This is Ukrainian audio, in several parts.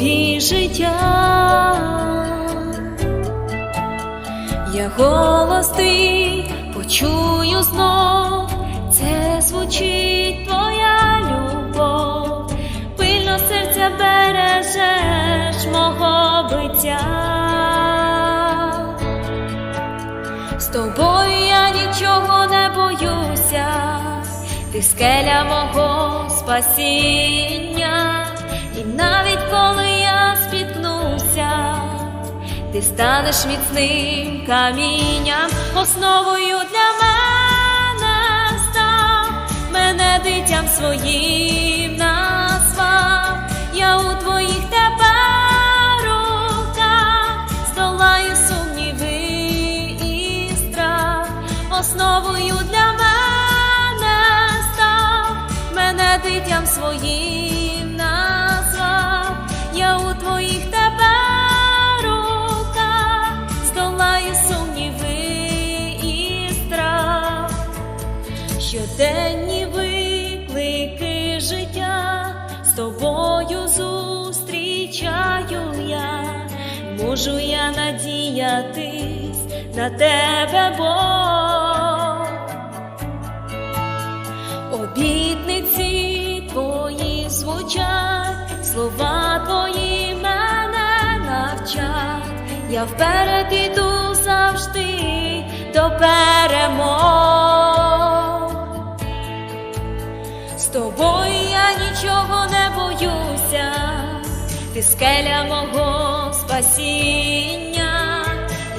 тобі життя, я голос ти почую знов, це звучить твоя любов, пильно серця бережеш мого биття. З тобою я нічого не боюся, ти скеля мого спасіння, і навіть коли я спіткнуся, ти станеш міцним камінням, основою для мене став, мене дитям своїм назвав, я у твоїх тепер руках. Здолаю сумніви і страх, основою для мене став, мене дитям своїм щоденні виклики життя з тобою зустрічаю я, можу я надіятись на тебе, Бог. Обітниці твої звучать, слова твої мене навчать, я вперед іду завжди до перемог. З тобою я нічого не боюся, ти скеля мого спасіння,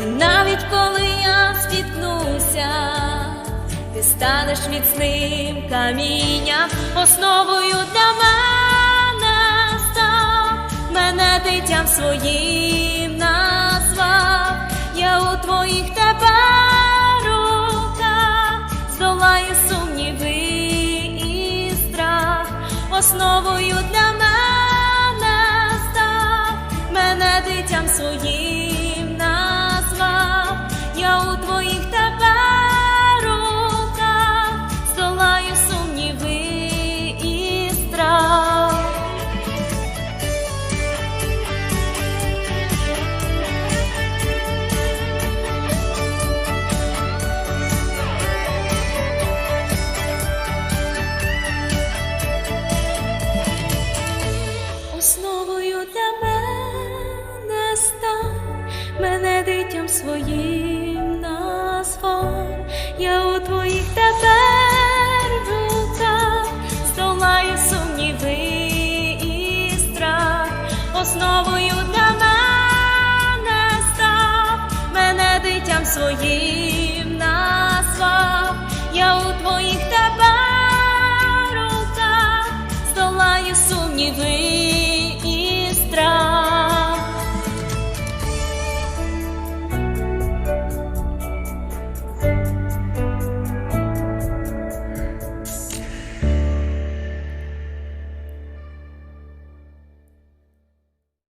і навіть коли я спіткнуся, ти станеш міцним камінням, основою для мене став, мене дитям своїм основою для мене став, мене дитям своїм свої.